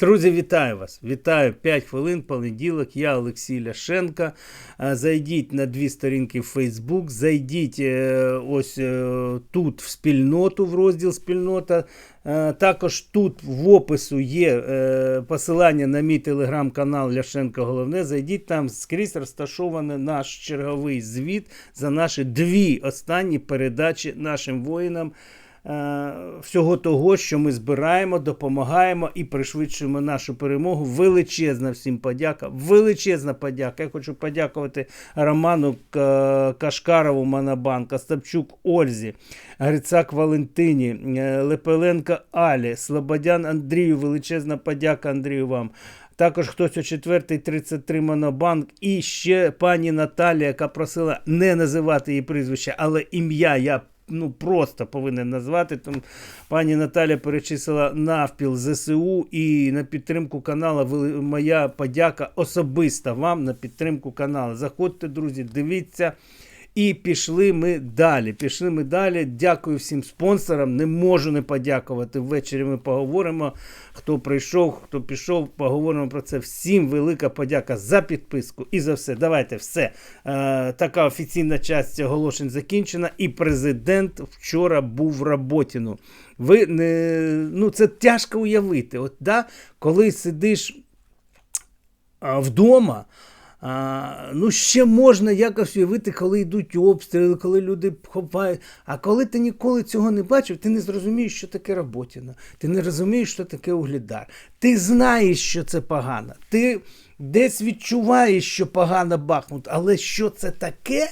Друзі, вітаю вас! Вітаю 5 хвилин, понеділок. Я Олексій Ляшенко. Зайдіть на дві сторінки в Фейсбук, зайдіть е, ось е, тут в спільноту, в розділ спільнота. Також тут в опису є е, посилання на мій телеграм-канал Ляшенко Головне. Зайдіть там скрізь розташований наш черговий звіт за наші дві останні передачі нашим воїнам. Е, всього того, що ми збираємо, допомагаємо і пришвидшуємо нашу перемогу. Величезна всім подяка. Величезна подяка. Я хочу подякувати Роману Кашкарову Монобанк, Остапчук Ользі, Грицак Валентині, е, Лепеленко Алі, Слободян Андрію. Величезна подяка Андрію вам. Також хтось о 4.33 Монобанк і ще пані Наталія, яка просила не називати її прізвище, але ім'я я ну просто повинен назвати. Там пані Наталя перечислила навпіл ЗСУ і на підтримку каналу. Моя подяка особиста вам на підтримку каналу. Заходьте, друзі, дивіться. І пішли ми далі. Пішли ми далі. Дякую всім спонсорам. Не можу не подякувати. Ввечері ми поговоримо. Хто прийшов, хто пішов, поговоримо про це. Всім велика подяка за підписку і за все. Давайте все. Е, така офіційна частина оголошень закінчена. І президент вчора був в Роботіну. Ви не, ну, це тяжко уявити. От, да, коли сидиш вдома. А, ну, ще можна якось уявити, коли йдуть обстріли, коли люди ховають. А коли ти ніколи цього не бачив, ти не зрозумієш, що таке роботіна. Ти не розумієш, що таке углідар. Ти знаєш, що це погано. Ти десь відчуваєш, що погано Бахмут, але що це таке?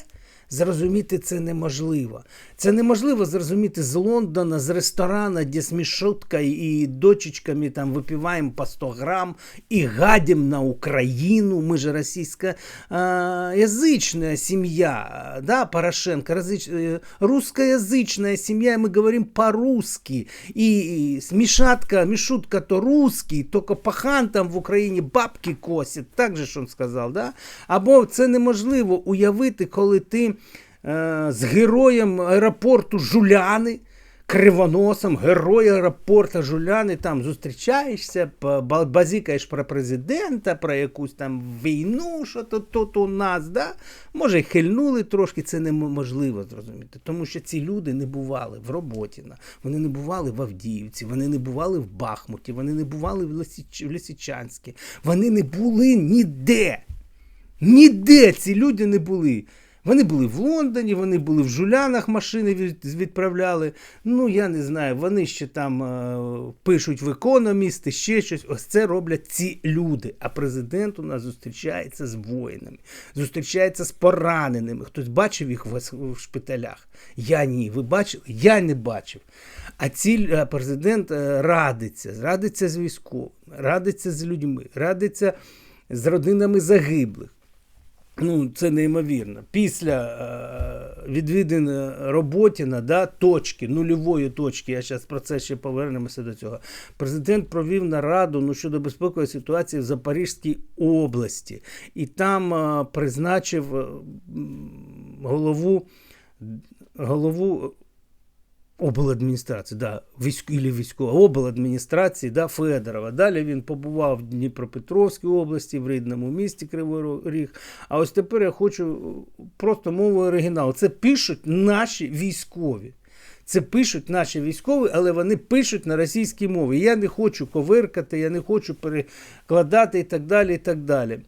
Зрозуміти це неможливо. Це неможливо зрозуміти з Лондона, з ресторана, де з мішуткою і дочечками там випиваємо по 100 грам і гадим на Україну. Ми же російська а, язичная семья, да, Порошенко, разыч... э, русскоязычная семья, и мы говорим по-русски. И, и смешатка, мишутка то русский, только пахан там в Україні бабки косять, так же ж він сказав, да? Або це неможливо уявити, коли ти е, з героєм аеропорту Жуляни, кривоносом, герой аеропорту Жуляни, там зустрічаєшся, ба- ба- базікаєш про президента, про якусь там війну, що то тут у нас, да? може, хильнули трошки, це неможливо зрозуміти, тому що ці люди не бували в Роботіна, вони не бували в Авдіївці, вони не бували в Бахмуті, вони не бували в, Лисіч... в Лисичанську, вони не були ніде. Ніде ці люди не були. Вони були в Лондоні, вони були в Жулянах, машини відправляли. Ну, я не знаю, вони ще там е, пишуть в економісти, ще щось. Ось це роблять ці люди. А президент у нас зустрічається з воїнами, зустрічається з пораненими. Хтось бачив їх в, в шпиталях? Я ні. Ви бачили? Я не бачив. А ці е, президент е, радиться, радиться з військовими, радиться з людьми, радиться з родинами загиблих. Ну, це неймовірно. Після е, відвідин Роботіна, да, точки, нульової точки, я зараз про це ще повернемося до цього. Президент провів нараду ну, щодо безпекової ситуації в Запорізькій області. І там е, призначив е, голову, голову обладміністрації, да, військ, ілі військова обладміністрації да, Федорова. Далі він побував в Дніпропетровській області, в рідному місті Кривий Ріг. А ось тепер я хочу просто мовою оригіналу. Це пишуть наші військові. Це пишуть наші військові, але вони пишуть на російській мові. Я не хочу ковиркати, я не хочу перекладати і так далі. і так далі.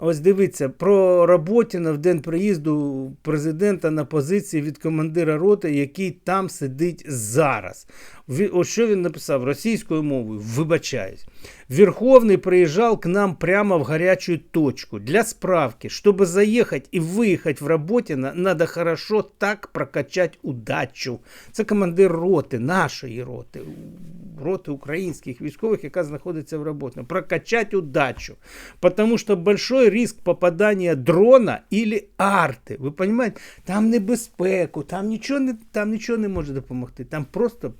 Ось дивіться, про Роботіна в день приїзду президента на позиції від командира роти, який там сидить зараз. Ві- Ось що він написав російською мовою, вибачаюсь. Верховный приезжал к нам прямо в горячую точку. Для справки, чтобы заехать и выехать в Работино, надо хорошо так прокачать удачу. Це командир роти, нашої роти, роти українських військових, яка знаходиться в Работино. Прокачать удачу. Потому что большой риск попадания дрона или арти. Ви розумієте? Там небезпеку, там нічого не, там нічого не може допомогти. Там просто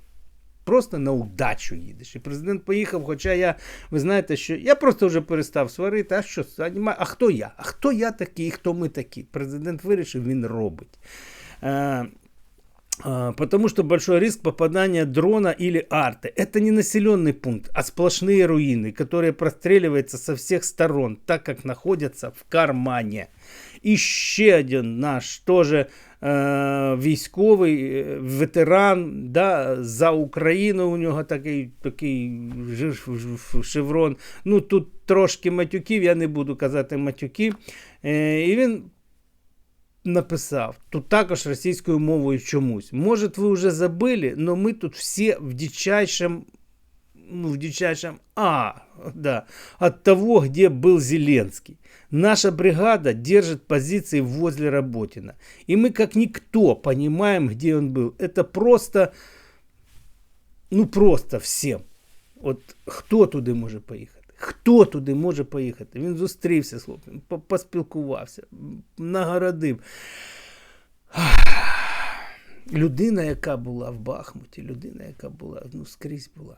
Просто на удачу їдеш. І президент поїхав, хоча я, ви знаєте, що я просто вже перестав сварити. А що, а а хто я? А хто я такий, і хто ми такі? Президент вирішив, він робить. Е, А, Потому что большой риск попадания дрона или арты. Это не населенный пункт, а сплошные руины, которые простреливаются со всех сторон, так как находятся в кармане. І ще один наш теж е, військовий е, ветеран да, за Україну. У нього такий такий ж- ж- ж- шеврон. Ну тут трошки матюків, я не буду казати матюків. Е, і він написав тут також російською мовою чомусь. Може, ви вже забили, але ми тут всі в дичайшем ну, в дичайшем А, да, от того, где был Зеленский. Наша бригада держит позиции возле Работина. И мы как никто понимаем, где он был. Это просто, ну просто всем. От хто туди може поїхати? Хто туди може поїхати? Він зустрівся з хлопцем, поспілкувався, нагородив. Людина, яка була в Бахмуті, людина, яка була, ну, скрізь була.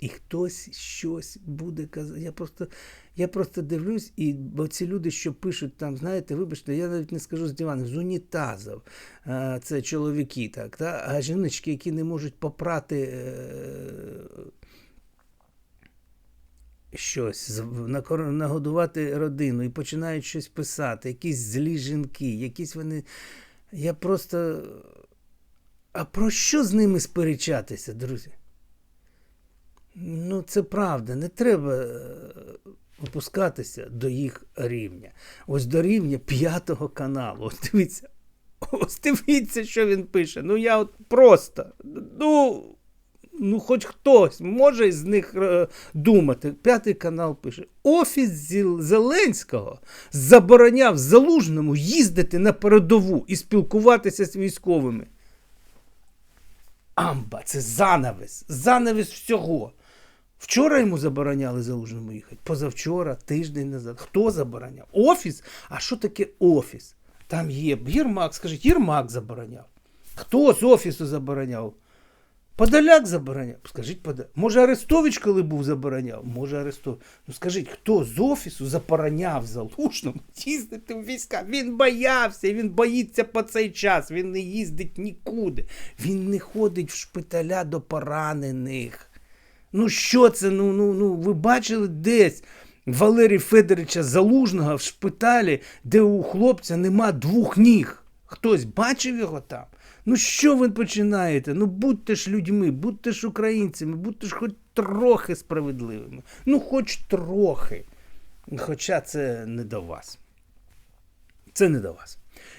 І хтось щось буде казати. Я просто, я просто дивлюсь, і бо ці люди, що пишуть там, знаєте, вибачте, я навіть не скажу з диваних, з унітазів. Це чоловіки, так, та? а жіночки, які не можуть попрати. Щось нагодувати родину і починають щось писати, якісь злі жінки, якісь вони. Я просто. А про що з ними сперечатися, друзі? Ну, це правда, не треба е, опускатися до їх рівня. Ось до рівня п'ятого каналу. Ось дивіться, ось дивіться, що він пише. Ну я от просто. Ну, ну хоч хтось може з них е, думати. П'ятий канал пише: Офіс Зеленського забороняв залужному їздити на передову і спілкуватися з військовими. Амба, це занавес, занавес всього. Вчора йому забороняли залужному їхати. Позавчора, тиждень назад. Хто забороняв? Офіс? А що таке офіс? Там є Єрмак, скажіть, Єрмак забороняв. Хто з офісу забороняв? Подоляк забороняв. Скажіть, Подоляк. Може, Арестович, коли був, забороняв? Може, Арестович. Ну скажіть, хто з офісу забороняв залужному їздити в війська? Він боявся, він боїться по цей час. Він не їздить нікуди. Він не ходить в шпиталя до поранених. Ну що це? Ну, ну, ну, ви бачили десь Валерія Федоровича Залужного в шпиталі, де у хлопця нема двох ніг. Хтось бачив його там? Ну що ви починаєте? Ну будьте ж людьми, будьте ж українцями, будьте ж хоч трохи справедливими. Ну, хоч трохи. Хоча це не до вас. Це не до вас.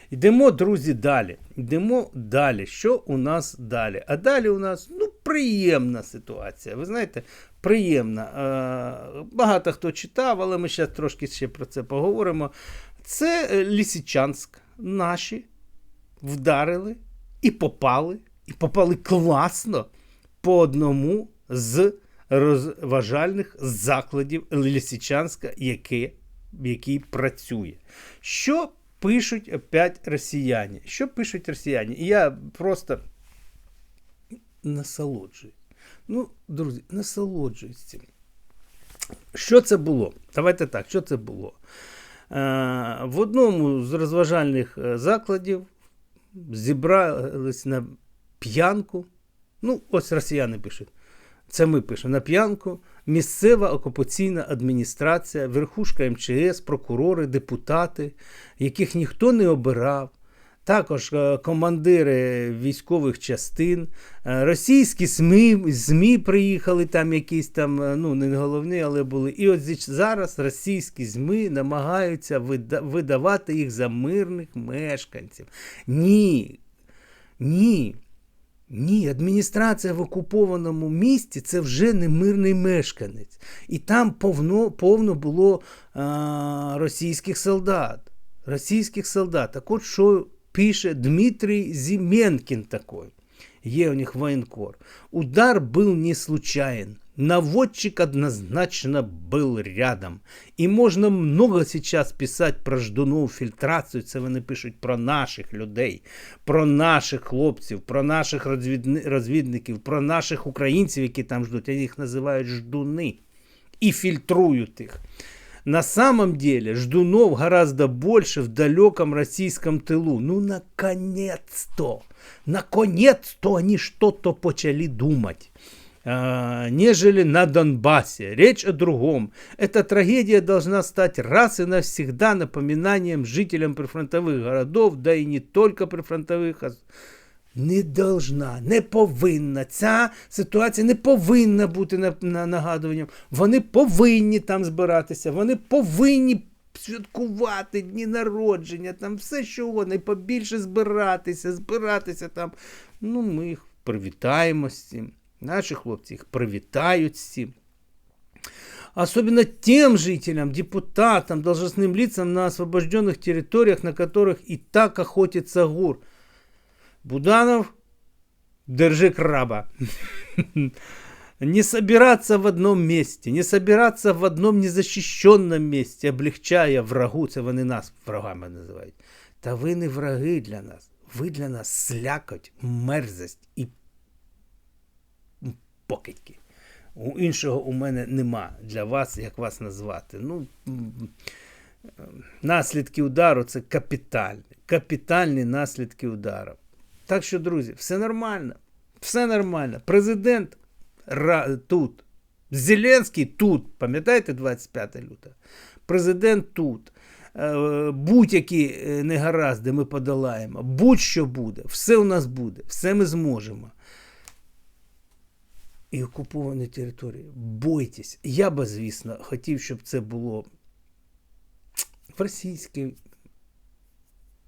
Йдемо, друзі, далі. Йдемо далі. Що у нас далі? А далі у нас ну, приємна ситуація. Ви знаєте, приємна. Багато хто читав, але ми зараз трошки ще про це поговоримо. Це е, Лісичанськ. Наші вдарили і попали, і попали класно по одному з розважальних закладів Лисичанська, яке, який працює. Що пишуть опять росіяни? Що пишуть росіяни? Я просто насолоджуюсь. Ну, друзі, насолоджуюсь цим. Що це було? Давайте так, що це було? Е, в одному з розважальних е, закладів зібрались на п'янку. Ну, ось росіяни пишуть. Це ми пишемо на п'янку. Місцева окупаційна адміністрація, верхушка МЧС, прокурори, депутати, яких ніхто не обирав. Також е, командири військових частин, е, російські СМІ, ЗМІ приїхали там якісь там, е, ну не головні, але були. І от зараз російські ЗМІ намагаються видавати їх за мирних мешканців. Ні. Ні. Ні, адміністрація в окупованому місті це вже не мирний мешканець. І там повно, повно було а, російських солдат. Російських солдат. Так от що пише Дмитрий Зименкин такой. Є у них военкор. Удар был не случайен. Наводчик однозначно был рядом. І можна много сейчас писати про ждунову фільтрацію. Це вони пишуть про наших людей, про наших хлопців, про наших розвідників, про наших українців, які там ждуть. Вони їх називають ждуни і фільтрують їх. На самом деле ждунов гораздо больше в далеком российском тылу. Ну, наконец-то! Наконец-то они что-то почали думать. а, нежели на Донбассе. Речь о другом. Эта трагедия должна стать раз и навсегда напоминанием жителям прифронтовых городов, да и не только прифронтовых, а не должна, не повинна. Ця ситуація не повинна бути на, на нагадуванням. Вони повинні там збиратися, вони повинні святкувати дні народження, там все що угодно, і побільше збиратися, збиратися там. Ну, ми їх привітаємо з цим. Наші хлопці їх привітають з цим. Особенно тем жителям, депутатам, должностным лицам на освобожденных территориях, на которых и так охотится ГУР. Буданов, держи краба. Не собираться в одном месте, не собираться в одном незащищенном месте, облегчая врагу, це вони нас врагами називають. Та ви не враги для нас. Ви для нас слякоть, мерзость і покидьки. У іншого у мене нема для вас, як вас назвати. Ну, наслідки удару це капітальні. Капітальні наслідки удару. Так що, друзі, все нормально. Все нормально. Президент тут. Зеленський тут. Пам'ятаєте 25 лютого? Президент тут. Е, Будь-які е, негаразди ми подолаємо. Будь-що буде. Все у нас буде. Все ми зможемо і окуповані території. Бойтесь. Я би, звісно, хотів, щоб це було в російській,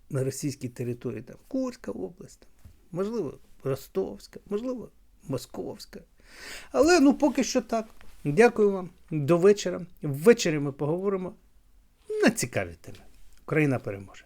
на російській території, там, Курська область, можливо, Ростовська, можливо, Московська. Але ну поки що так. Дякую вам. До вечора. Ввечері ми поговоримо на цікаві теми. Україна переможе.